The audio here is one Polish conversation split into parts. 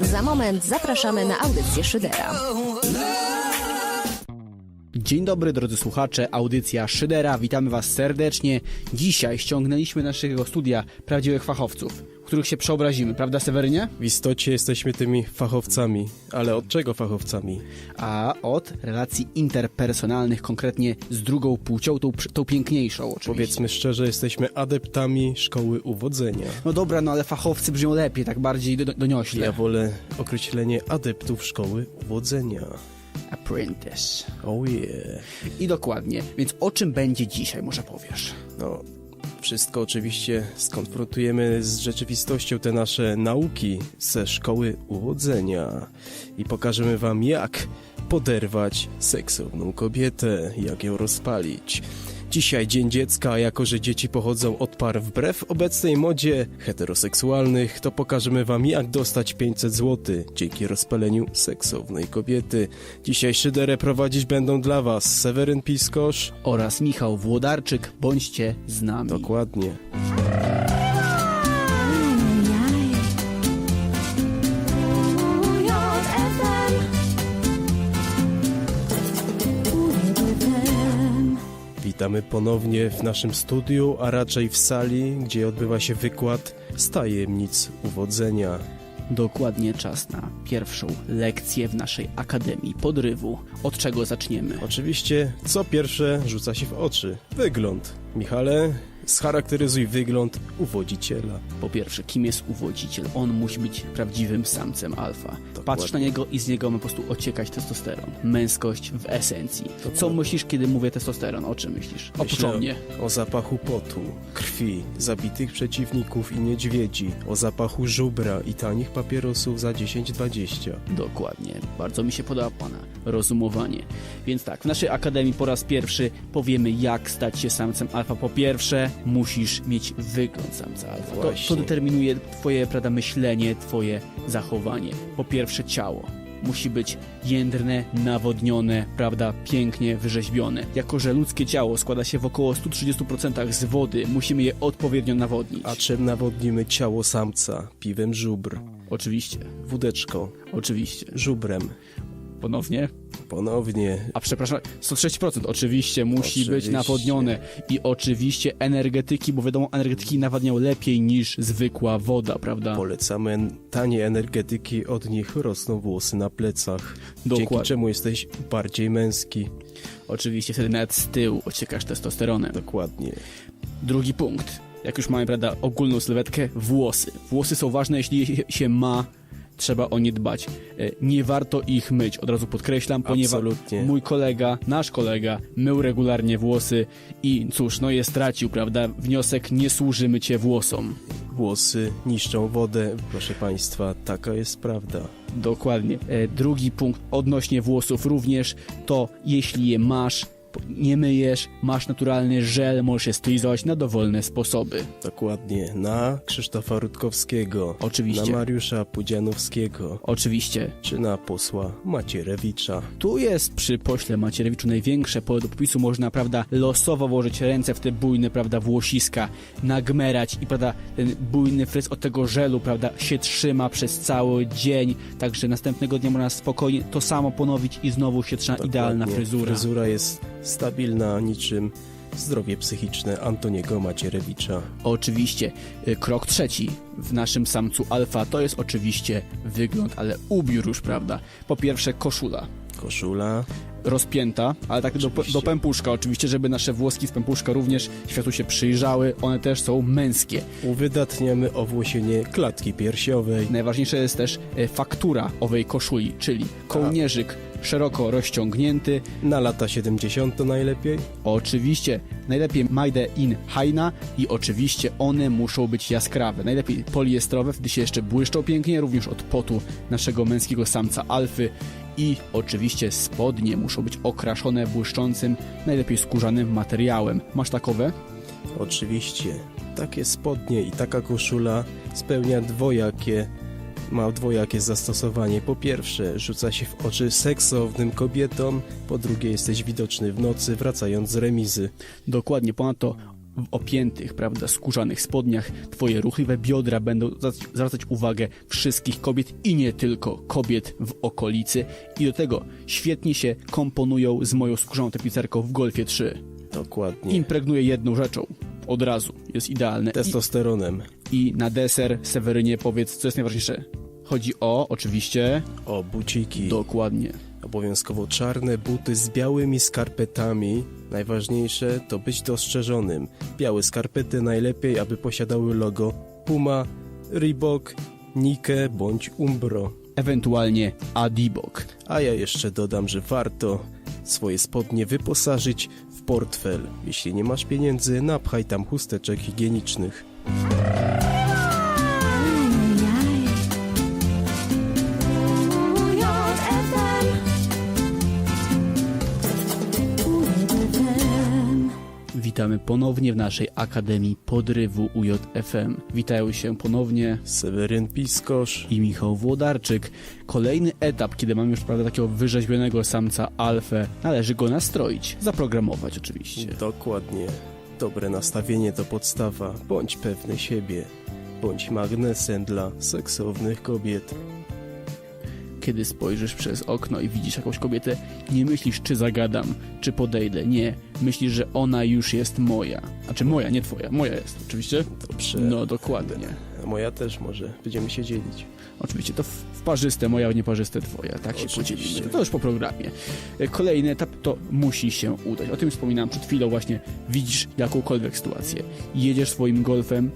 Za moment zapraszamy na audycję Szydera. Dzień dobry drodzy słuchacze, audycja Szydera, witamy Was serdecznie. Dzisiaj ściągnęliśmy naszego studia prawdziwych fachowców, których się przeobrazimy, prawda Sewerynie? W istocie jesteśmy tymi fachowcami, ale od czego fachowcami? A od relacji interpersonalnych, konkretnie z drugą płcią, tą, tą piękniejszą oczywiście. Powiedzmy szczerze, jesteśmy adeptami szkoły uwodzenia. No dobra, no ale fachowcy brzmią lepiej, tak bardziej do, doniośle. Ja wolę określenie adeptów szkoły uwodzenia. Apprentice. Oh yeah. I dokładnie, więc o czym będzie dzisiaj, może powiesz? No, wszystko oczywiście skonfrontujemy z rzeczywistością te nasze nauki ze szkoły uwodzenia i pokażemy wam jak poderwać seksowną kobietę, jak ją rozpalić. Dzisiaj Dzień Dziecka, a jako że dzieci pochodzą od par wbrew obecnej modzie heteroseksualnych, to pokażemy wam jak dostać 500 zł dzięki rozpaleniu seksownej kobiety. Dzisiaj szyderę prowadzić będą dla was Seweryn Piskosz, Oraz Michał Włodarczyk, bądźcie z nami. dokładnie. Witamy ponownie w naszym studiu, a raczej w sali, gdzie odbywa się wykład z tajemnic uwodzenia. Dokładnie czas na pierwszą lekcję w naszej Akademii Podrywu. Od czego zaczniemy? Oczywiście, co pierwsze rzuca się w oczy? Wygląd. Michale, scharakteryzuj wygląd uwodziciela. Po pierwsze, kim jest uwodziciel? On musi być prawdziwym samcem alfa. Patrzysz na niego i z niego ma po prostu ociekać testosteron. Męskość w esencji. Co myślisz, kiedy mówię testosteron? O czym myślisz? O początnie. O zapachu potu, krwi, zabitych przeciwników i niedźwiedzi, o zapachu żubra i tanich papierosów za 10-20. Dokładnie. Bardzo mi się podoba Pana rozumowanie. Więc tak, w naszej Akademii po raz pierwszy powiemy, jak stać się samcem alfa. Po pierwsze, musisz mieć wygląd samca alfa. To, to determinuje Twoje prawda, myślenie, Twoje zachowanie. Po pierwsze, ciało. Musi być jędrne, nawodnione, prawda, pięknie wyrzeźbione. Jako, że ludzkie ciało składa się w około 130% z wody, musimy je odpowiednio nawodnić. A czym nawodnimy ciało samca? Piwem żubr, Oczywiście, wódeczką, oczywiście. żubrem. Ponownie, Ponownie A przepraszam, 106% oczywiście musi być Oczywiście. nawodnione i oczywiście energetyki, bo wiadomo, energetyki nawadniają lepiej niż zwykła woda, prawda? polecamy tanie energetyki, od nich rosną włosy na plecach. Dzięki Dokładnie. czemu jesteś bardziej męski. Oczywiście wtedy nawet z tyłu ociekasz testosteronem. Dokładnie. Drugi punkt, jak już mamy, prawda, ogólną sylwetkę, włosy. Włosy są ważne, jeśli je się ma, trzeba o nie dbać. E, Nie warto ich myć, od razu podkreślam, ponieważ Absolutnie. mój kolega, nasz kolega, mył regularnie włosy i cóż, no je stracił, prawda? Wniosek, nie służy mycie włosom. Włosy niszczą wodę. Proszę Państwa, taka jest prawda. Dokładnie. E, Drugi punkt odnośnie włosów również to jeśli je masz, nie myjesz, masz naturalny żel, możesz je stylizować na dowolne sposoby. Dokładnie. Na Krzysztofa Rutkowskiego. Oczywiście. Na Mariusza Pudzianowskiego. Oczywiście. Czy na posła Macierewicza. Tu jest przy pośle Macierewiczu największe pole do popisu. Można, prawda, losowo włożyć ręce w te bujne, prawda, włosiska, nagmerać i, prawda, ten bujny fryz od tego żelu, prawda, się trzyma przez cały dzień. Także następnego dnia można spokojnie to samo ponowić i znowu się trzyma idealna Dokładnie. fryzura. Fryzura jest stabilna niczym zdrowie psychiczne Antoniego Macierewicza. Oczywiście y, krok trzeci w naszym samcu alfa to jest oczywiście wygląd, ale ubiór już, prawda? Po pierwsze koszula. Koszula, Rozpięta, ale tak do, do pępuszka, oczywiście, żeby nasze włoski z pępuszka również światu się przyjrzały. One też są męskie. uwydatniamy owłosienie klatki piersiowej. Najważniejsza jest też e, faktura owej koszuli, czyli kołnierzyk szeroko rozciągnięty. Na lata 70 to najlepiej. Oczywiście najlepiej Made in Haina i oczywiście one muszą być jaskrawe. Najlepiej poliestrowe, wtedy się jeszcze błyszczą pięknie, również od potu naszego męskiego samca alfy. I oczywiście spodnie muszą być okraszone błyszczącym, najlepiej skórzanym materiałem. Masz takowe? Oczywiście, takie spodnie i taka koszula spełnia dwojakie, ma dwojakie zastosowanie. Po pierwsze, rzuca się w oczy seksownym kobietom, po drugie, jesteś widoczny w nocy, wracając z remizy. Dokładnie, ponadto w opiętych, prawda, skórzanych spodniach, twoje ruchliwe biodra będą zwracać uwagę wszystkich kobiet i nie tylko kobiet w okolicy i do tego świetnie się komponują z moją skórzaną tapicerką w Golfie 3. Dokładnie. Impregnuje jedną rzeczą. Od razu. Jest idealne. Testosteronem. I, I na deser, Sewerynie, powiedz, co jest najważniejsze. Chodzi o, oczywiście, O, buciki. dokładnie. Obowiązkowo czarne buty z białymi skarpetami. Najważniejsze to być dostrzeżonym. Białe skarpety najlepiej, aby posiadały logo Puma, Reebok, Nike bądź Umbro. Ewentualnie Adibok. A ja jeszcze dodam, że warto swoje spodnie wyposażyć w portfel. Jeśli nie masz pieniędzy, napchaj tam chusteczek higienicznych. Witamy ponownie w naszej Akademii Podrywu UJFM. Witają się ponownie Seweryn Piskosz. i Michał Włodarczyk. Kolejny etap, kiedy mamy już prawda, takiego wyrzeźbionego samca alfę, należy go nastroić, zaprogramować oczywiście. Dokładnie. Dobre nastawienie to podstawa. Bądź pewny siebie. Bądź magnesem dla seksownych kobiet. Kiedy spojrzysz przez okno i widzisz jakąś kobietę, nie myślisz, czy zagadam, czy podejdę. Nie. Myślisz, że ona już jest moja. Znaczy moja, nie twoja. Moja jest, oczywiście. Dobrze. No, dokładnie. A moja też może. Będziemy się dzielić. Oczywiście to w, parzyste moja, w nieparzyste twoja. Tak się podzielimy. To już po programie. E, Kolejny etap to musi się udać. O tym wspominałem przed chwilą właśnie. Widzisz jakąkolwiek sytuację. Jedziesz swoim golfem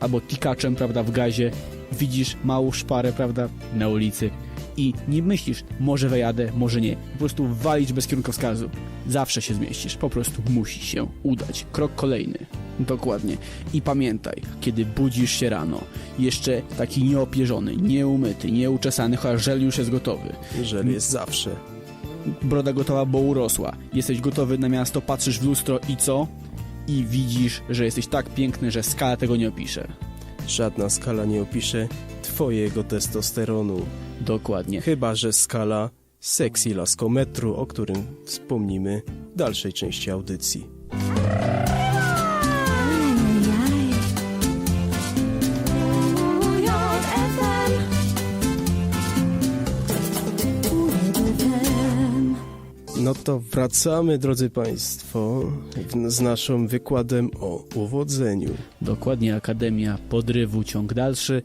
albo tikaczem, prawda, w gazie. Widzisz małą szparę, prawda, na ulicy. I nie myślisz, może wyjadę, może nie. Po prostu walić bez kierunkowskazu. Zawsze się zmieścisz. Po prostu musi się udać. Krok kolejny. Dokładnie. I pamiętaj, kiedy budzisz się rano, jeszcze taki nieopierzony, nieumyty, nieuczesany, chociaż żel już jest gotowy. Żel jest zawsze. Broda gotowa, bo urosła. Jesteś gotowy na miasto, patrzysz w lustro i co? I widzisz, że jesteś tak piękny, że skala tego nie opisze. Żadna skala nie opisze twojego testosteronu. Dokładnie. Chyba, że skala sexy laskometru, o którym wspomnimy w dalszej części audycji. No to wracamy, drodzy Państwo, z naszym wykładem o uwodzeniu. Dokładnie, Akademia Podrywu, ciąg dalszy.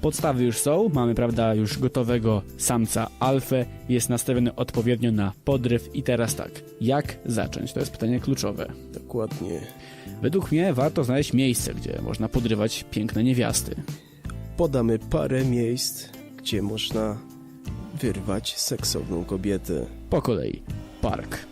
Podstawy już są, mamy, prawda, już gotowego samca alfę, jest nastawiony odpowiednio na podryw i teraz tak, jak zacząć? To jest pytanie kluczowe. Dokładnie. Według mnie warto znaleźć miejsce, gdzie można podrywać piękne niewiasty. Podamy parę miejsc, gdzie można wyrwać seksowną kobietę. Po kolei. Park.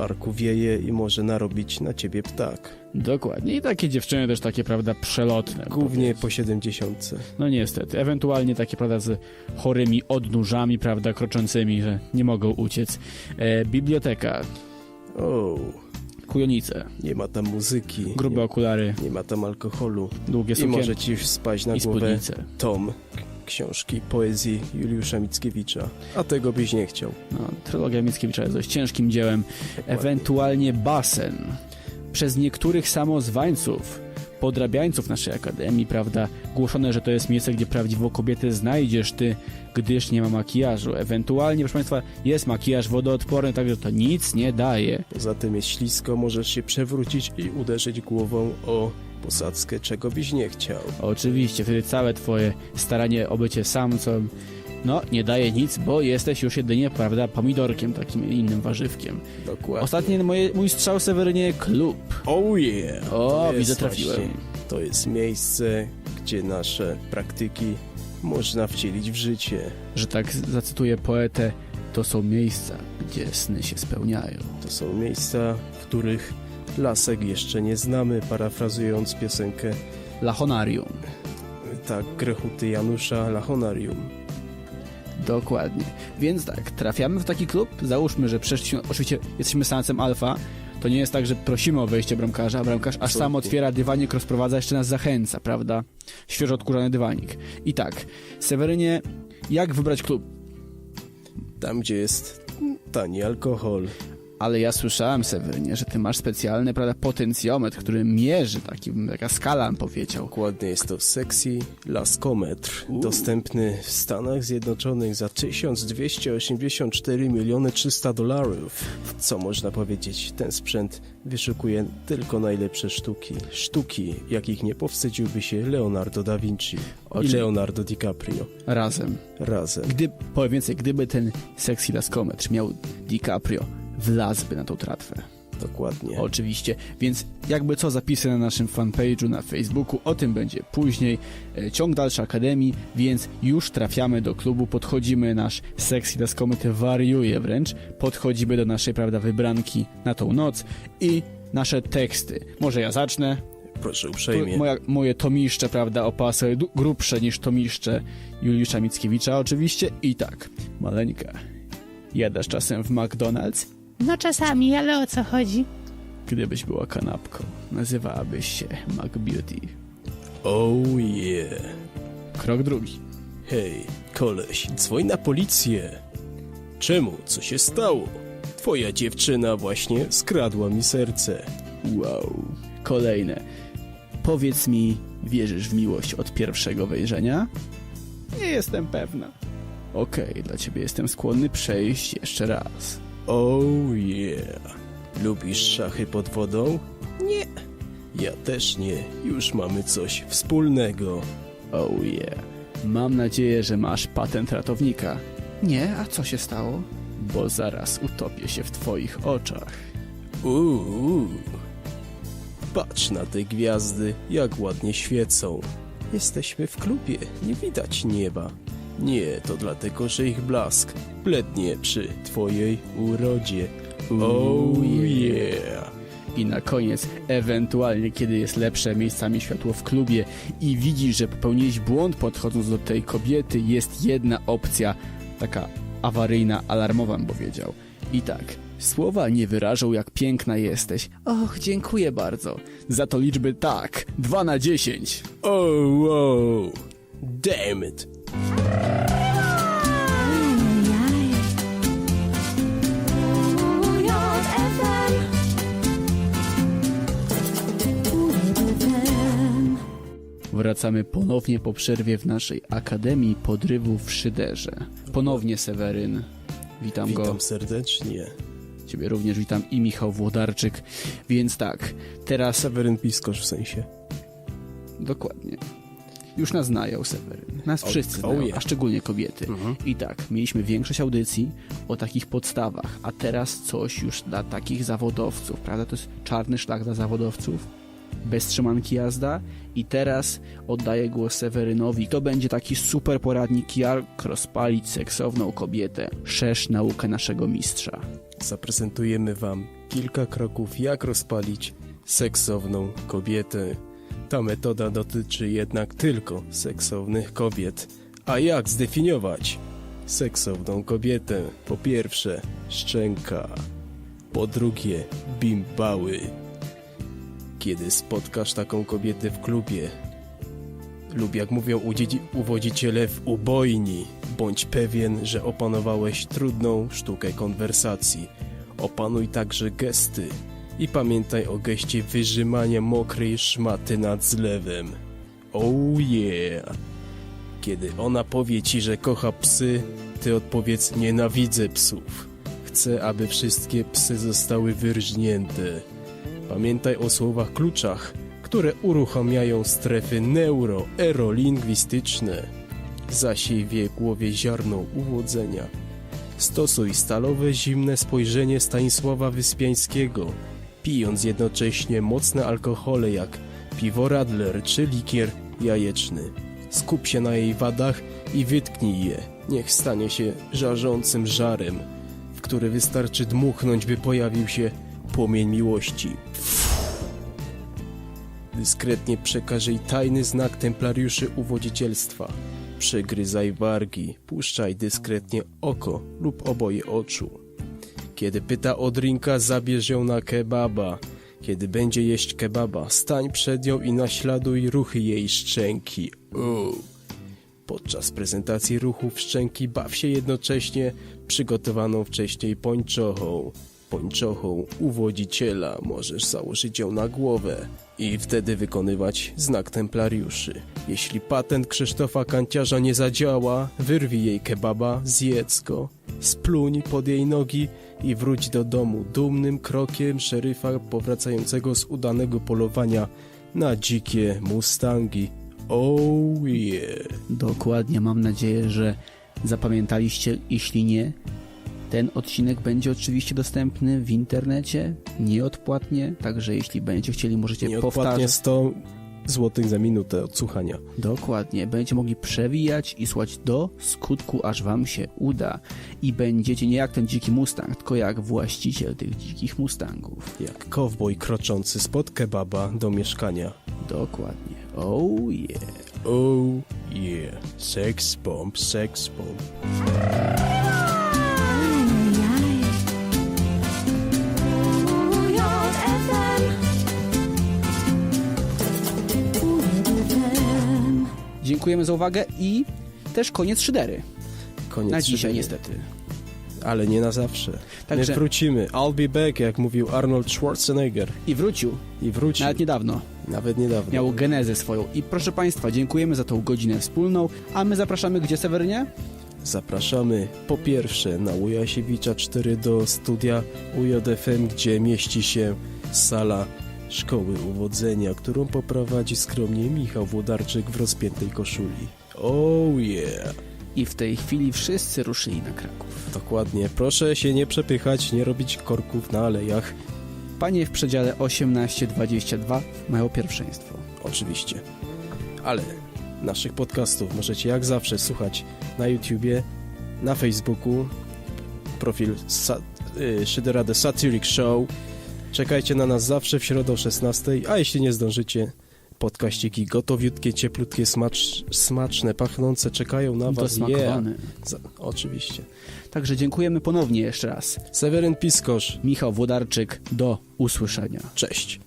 Parku wieje i może narobić na ciebie ptak. Dokładnie. I takie dziewczyny też takie, prawda, przelotne. Głównie po siedemdziesiątce. No niestety. Ewentualnie takie, prawda, z chorymi odnóżami, prawda, kroczącymi, że nie mogą uciec. E, biblioteka. O, Kujonice. nie ma tam muzyki. Grube okulary. Nie, nie ma tam alkoholu. Długie I sukienki. może ci już spaść na I głowę spódnice. tom książki poezji Juliusza Mickiewicza. A tego byś nie chciał. No, trylogia Mickiewicza jest dość ciężkim dziełem. Ewentualnie basen. Przez niektórych samozwańców, podrabiańców naszej akademii, prawda, głoszone, że to jest miejsce, gdzie prawdziwą kobietę znajdziesz ty, gdyż nie ma makijażu. Ewentualnie, proszę Państwa, jest makijaż wodoodporny, także to nic nie daje. Poza tym jest ślisko, możesz się przewrócić i uderzyć głową o posadzkę, czego byś nie chciał. Oczywiście, wtedy całe twoje staranie o bycie samcem, no, nie daje nic, bo jesteś już jedynie, prawda, pomidorkiem, takim innym warzywkiem. Dokładnie. Ostatni moje, mój strzał, Sewerynie, klub. Oh yeah! O, widzę, trafiłem. właśnie- To jest miejsce, gdzie nasze praktyki można wcielić w życie. że tak zacytuję poetę, to są miejsca, gdzie sny się spełniają. To są miejsca, w których lasek jeszcze nie znamy, parafrazując piosenkę Lachonarium. tak Grechuty Janusza Lachonarium. Dokładnie. Więc tak, trafiamy w taki klub, załóżmy, że przeszliśmy, oczywiście jesteśmy samcem alfa, to nie jest tak, że prosimy o wejście bramkarza, a bramkarz aż sam otwiera dywanik, rozprowadza, jeszcze nas zachęca, prawda? Świeżo odkurzany dywanik. I tak, Sewerynie, jak wybrać klub? Tam, gdzie jest tani alkohol. Ale ja słyszałem, Sewerynie, że ty masz specjalny, prawda, potencjometr, który mierzy, taki, taka skala, powiedział. Dokładnie jest to Sexy Laskometr, dostępny w Stanach Zjednoczonych za 1284 miliony 300 dolarów. Co można powiedzieć, ten sprzęt wyszukuje tylko najlepsze sztuki. Sztuki, jakich nie powstydziłby się Leonardo da Vinci i Oczy- Leonardo DiCaprio Razem. razem. Gdy, powiem więcej, gdyby ten sexy laskometr miał DiCaprio, wlazłby na tą tratwę. Dokładnie. Oczywiście, więc jakby co zapisy na naszym fanpage'u na Facebooku, o tym będzie później. E, Ciąg dalszy Akademii, więc już trafiamy do klubu, podchodzimy, nasz sexy laskometr wariuje wręcz, podchodzimy do naszej, prawda, wybranki na tą noc i nasze teksty. Może ja zacznę, Proszę Tu uprzejmie. Moja, moje tomiszcze, prawda, opasy grubsze niż tomiszcze Juliusza Mickiewicza oczywiście. I tak, maleńka, jadasz czasem w McDonald's? No czasami, ale o co chodzi? Gdybyś była kanapką, nazywałabyś się McBeauty. Oh yeah. Krok drugi. Hej, koleś, dzwoń na policję. Czemu? Co się stało? Twoja dziewczyna właśnie skradła mi serce. Wow. Kolejne. Powiedz mi, wierzysz w miłość od pierwszego wejrzenia? Nie jestem pewna. Okej, dla ciebie jestem skłonny przejść jeszcze raz. Oh yeah. Lubisz szachy pod wodą? Nie. Ja też nie. Już mamy coś wspólnego. Oh yeah. Mam nadzieję, że masz patent ratownika. Nie, a co się stało? Bo zaraz utopię się w twoich oczach. Uuu. Patrz na te gwiazdy, jak ładnie świecą. Jesteśmy w klubie, nie widać nieba. Nie, to dlatego, że ich blask blednie przy twojej urodzie. Oh yeah. I na koniec, ewentualnie kiedy jest lepsze miejscami światło w klubie i widzisz, że popełniłeś błąd podchodząc do tej kobiety, jest jedna opcja, taka awaryjna, alarmowa bym powiedział. I tak, słowa nie wyrażą jak piękna jesteś. Och, dziękuję bardzo. Za to liczby tak, 2 na 10. Oh, wow. Damn it. Wracamy ponownie po przerwie w naszej Akademii Podrywów w Szyderze. Ponownie Seweryn. Witam, go. Witam serdecznie. Ciebie również witam i Michał Włodarczyk. Więc tak, teraz Seweryn Piskosz w sensie. dokładnie. Już nas znają Seweryn. Nas O- wszyscy znają, a szczególnie kobiety. Mhm. I tak, mieliśmy większość audycji o takich podstawach, a teraz coś już dla takich zawodowców, prawda? To jest czarny szlak dla zawodowców. Bez trzymanki jazda i teraz oddaję głos Sewerynowi. To będzie taki super poradnik jak rozpalić seksowną kobietę. Szerz naukę naszego mistrza. Zaprezentujemy Wam kilka kroków, jak rozpalić seksowną kobietę. Ta metoda dotyczy jednak tylko seksownych kobiet. A jak zdefiniować seksowną kobietę? Po pierwsze, szczęka. Po drugie, bimbały. Kiedy spotkasz taką kobietę w klubie, lub jak mówią uwodziciele w ubojni, bądź pewien, że opanowałeś trudną sztukę konwersacji. Opanuj także gesty i pamiętaj o geście wyrzymania mokrej szmaty nad zlewem. Oh yeah! Kiedy ona powie ci, że kocha psy, ty odpowiedz nienawidzę psów. Chcę, aby wszystkie psy zostały wyrżnięte. Pamiętaj o słowach kluczach, które uruchamiają strefy neuro-erolingwistyczne. Zasiej w jej głowie ziarno uwodzenia. Stosuj stalowe, zimne spojrzenie Stanisława Wyspiańskiego, pijąc jednocześnie mocne alkohole jak piwo Radler czy likier jajeczny. Skup się na jej wadach i wytknij je. Niech stanie się żarzącym żarem, w który wystarczy dmuchnąć, by pojawił się płomień miłości. Dyskretnie przekaż jej tajny znak templariuszy uwodzicielstwa. Przegryzaj wargi, puszczaj dyskretnie oko lub oboje oczu. Kiedy pyta o drinka, zabierz ją na kebaba. Kiedy będzie jeść kebaba, stań przed nią i naśladuj ruchy jej szczęki. Uuu. Podczas prezentacji ruchów szczęki baw się jednocześnie przygotowaną wcześniej pończochą. pończochą uwodziciela możesz założyć ją na głowę i wtedy wykonywać znak templariuszy. Jeśli patent Krzysztofa Kanciarza nie zadziała, wyrwij jej kebaba, zjedz go, spluń pod jej nogi i wróć do domu dumnym krokiem szeryfa powracającego z udanego polowania na dzikie mustangi. Oh yeah! Dokładnie, mam nadzieję, że zapamiętaliście. Jeśli nie, ten odcinek będzie oczywiście dostępny w internecie, nieodpłatnie, także jeśli będziecie chcieli, możecie Nieodpłatnie powtarzać. 100 zł za minutę odsłuchania. Dokładnie, będziecie mogli przewijać i słuchać do skutku, aż wam się uda. I będziecie nie jak ten dziki mustang, tylko jak właściciel tych dzikich mustangów. Jak kowboj kroczący spod kebaba do mieszkania. Dokładnie. Oh yeah. Oh yeah, sex bomb, sex bomb. Dziękujemy za uwagę i też koniec szydery. Koniec Na dzisiaj szydery. niestety. Ale nie na zawsze. Także- My wrócimy. I'll be back, jak mówił Arnold Schwarzenegger. I wrócił, I wróci. nawet niedawno. Nawet niedawno. Miał genezę swoją. I proszę Państwa, dziękujemy za tą godzinę wspólną, a my zapraszamy gdzie, Sewerynie? Zapraszamy po pierwsze na Łujasiewicza 4 do studia UJFM, gdzie mieści się sala Szkoły Uwodzenia, którą poprowadzi skromnie Michał Włodarczyk w rozpiętej koszuli. Oh yeah! I w tej chwili wszyscy ruszyli na Kraków. Dokładnie. Proszę się nie przepychać, nie robić korków na alejach. Panie w przedziale 18-22 mają pierwszeństwo. Oczywiście. Ale naszych podcastów możecie jak zawsze słuchać na YouTubie, na Facebooku, profil Sa- y, Szydera The Satiric Show. Czekajcie na nas zawsze w środę o 16, a jeśli nie zdążycie, podkaściki gotowiutkie, cieplutkie, smacz, smaczne, pachnące czekają na was. Yeah. Za- Oczywiście. Także dziękujemy ponownie jeszcze raz. Seweryn Piskosz, Michał Włodarczyk, do usłyszenia. cześć.